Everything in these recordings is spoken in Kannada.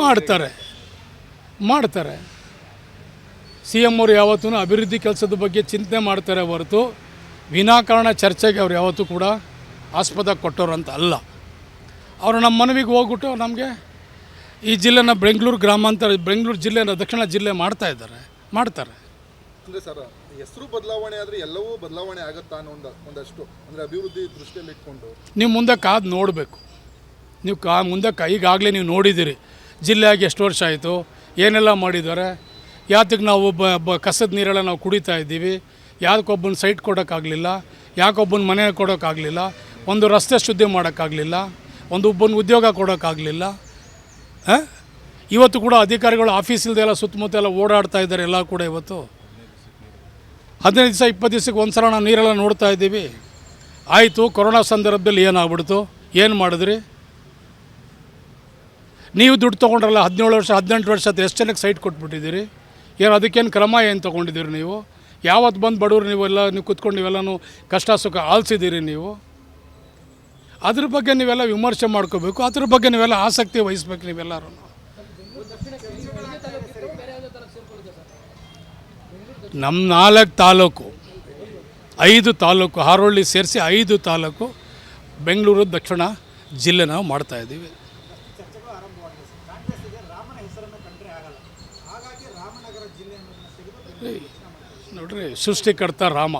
ಮಾಡ್ತಾರೆ. ಮಾಡ್ತಾರೆ. ಸಿ ಎಂ ಅವರು ಯಾವತ್ತೂ ಅಭಿವೃದ್ಧಿ ಕೆಲಸದ ಬಗ್ಗೆ ಚಿಂತನೆ ಮಾಡ್ತಾರೆ ಹೊರತು ವಿನಾಕಾರಣ ಚರ್ಚೆಗೆ ಅವ್ರು ಯಾವತ್ತೂ ಕೂಡ ಆಸ್ಪದ ಕೊಟ್ಟೋರು ಅಂತ ಅಲ್ಲ. ಅವರು ನಮ್ಮ ಮನವಿಗೆ ಹೋಗ್ಬಿಟ್ಟು ನಮಗೆ ಈ ಜಿಲ್ಲೆನ ಬೆಂಗಳೂರು ಗ್ರಾಮಾಂತರ ಬೆಂಗಳೂರು ಜಿಲ್ಲೆನ ದಕ್ಷಿಣ ಜಿಲ್ಲೆ ಮಾಡ್ತಾ ಇದ್ದಾರೆ. ಮಾಡ್ತಾರೆ. ಅಂದರೆ ಸರ್ ಹೆಸರು ಬದಲಾವಣೆ ಆದರೆ ಎಲ್ಲವೂ ಬದಲಾವಣೆ ಆಗುತ್ತಾ ಅನ್ನೋ ಒಂದು ಒಂದಷ್ಟು ಅಂದರೆ ಅಭಿವೃದ್ಧಿ ದೃಷ್ಟಿಯಲ್ಲಿ ಇಟ್ಕೊಂಡು? ನೀವು ಮುಂದೆ ಕಾದು ನೋಡಬೇಕು. ನೀವು ಕಾ ಮುಂದೆ ಕ ಈಗಾಗಲೇ ನೀವು ನೋಡಿದ್ದೀರಿ. ಜಿಲ್ಲೆಯಾಗಿ ಎಷ್ಟು ವರ್ಷ ಆಯಿತು, ಏನೆಲ್ಲ ಮಾಡಿದ್ದಾರೆ ಯಾತಕ್ಕೆ ನಾವು ಒಬ್ಬ ಕಸದ ನೀರೆಲ್ಲ ನಾವು ಕುಡಿತಾ ಇದ್ದೀವಿ ಯಾವ್ದಕ್ಕೊಬ್ಬನ ಸೈಟ್ ಕೊಡೋಕ್ಕಾಗಲಿಲ್ಲ ಯಾಕೊಬ್ಬನ ಮನೆ ಕೊಡೋಕ್ಕಾಗಲಿಲ್ಲ, ಒಂದು ರಸ್ತೆ ಶುದ್ಧಿ ಮಾಡೋಕ್ಕಾಗಲಿಲ್ಲ, ಒಂದು ಒಬ್ಬನ ಉದ್ಯೋಗ ಕೊಡೋಕ್ಕಾಗಲಿಲ್ಲ ಇವತ್ತು ಕೂಡ ಅಧಿಕಾರಿಗಳು ಆಫೀಸ್ ಇಲ್ದೆಲ್ಲ ಸುತ್ತಮುತ್ತ ಎಲ್ಲ ಓಡಾಡ್ತಾ ಇದ್ದಾರೆ ಎಲ್ಲ ಕೂಡ ಇವತ್ತು. ಹದಿನೈದು ದಿವಸ, ಇಪ್ಪತ್ತು ದಿವಸಕ್ಕೆ ಒಂದು ಸಲ ನಾವು ನೀರೆಲ್ಲ ನೋಡ್ತಾ ಇದ್ದೀವಿ. ಆಯಿತು, ಕೊರೋನಾ ಸಂದರ್ಭದಲ್ಲಿ ಏನಾಗ್ಬಿಡ್ತು, ಏನು ಮಾಡಿದ್ರಿ? ನೀವು ದುಡ್ಡು ತೊಗೊಂಡ್ರಲ್ಲ, ಹದಿನೇಳು ವರ್ಷ, ಹದಿನೆಂಟು ವರ್ಷ ಅದು ಎಷ್ಟು ಜನಕ್ಕೆ ಸೈಟ್ ಕೊಟ್ಬಿಟ್ಟಿದ್ದೀರಿ? ಏನು ಅದಕ್ಕೇನು ಕ್ರಮ ಏನು ತೊಗೊಂಡಿದ್ದೀರಿ ನೀವು? ಯಾವತ್ತು ಬಂದು ಬಡವ್ರು ನೀವೆಲ್ಲ ನೀವು ಕುತ್ಕೊಂಡು ನೀವೆಲ್ಲನೂ ಕಷ್ಟ ಸುಖ ಆಲಿಸಿದ್ದೀರಿ ನೀವು? ಅದ್ರ ಬಗ್ಗೆ ನೀವೆಲ್ಲ ವಿಮರ್ಶೆ ಮಾಡ್ಕೋಬೇಕು, ಅದ್ರ ಬಗ್ಗೆ ನೀವೆಲ್ಲ ಆಸಕ್ತಿ ವಹಿಸ್ಬೇಕು ನೀವೆಲ್ಲರೂ. ನಮ್ಮ ನಾಲ್ಕು ತಾಲೂಕು, ಐದು ತಾಲೂಕು, ಹಾರೋಳ್ಳಿ ಸೇರಿಸಿ ಐದು ತಾಲೂಕು, ಬೆಂಗಳೂರು, ದಕ್ಷಿಣ ಜಿಲ್ಲೆ ನಾವು ಮಾಡ್ತಾ ನೋಡ್ರಿ, ಸೃಷ್ಟಿಕರ್ತ ರಾಮ.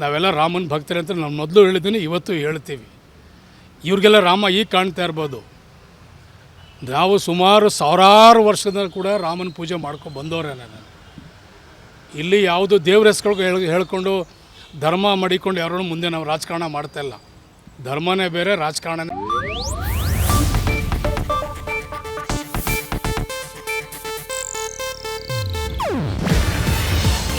ನಾವೆಲ್ಲ ರಾಮನ ಭಕ್ತರೆ ಅಂತ ನಾನು ಮೊದಲು ಹೇಳಿದ್ದೀನಿ, ಇವತ್ತು ಹೇಳ್ತೀವಿ. ಇವ್ರಿಗೆಲ್ಲ ರಾಮ ಈಗ ಕಾಣ್ತಾ ಇರ್ಬೋದು. ನಾವು ಸುಮಾರು ಸಾವಿರಾರು ವರ್ಷದ ಕೂಡ ರಾಮನ ಪೂಜೆ ಮಾಡ್ಕೊಂಡು ಬಂದವರೇ ನಾನು. ಇಲ್ಲಿ ಯಾವುದು ದೇವ್ರ ಹೆಸ್ಗಳು ಹೇಳ್, ಹೇಳ್ಕೊಂಡು ಧರ್ಮ ಮಡಿಕೊಂಡು ಯಾರೂ ಮುಂದೆ ನಾವು ರಾಜಕಾರಣ ಮಾಡ್ತಾ ಇಲ್ಲ. ಧರ್ಮನೇ ಬೇರೆ, ರಾಜಕಾರಣನೇ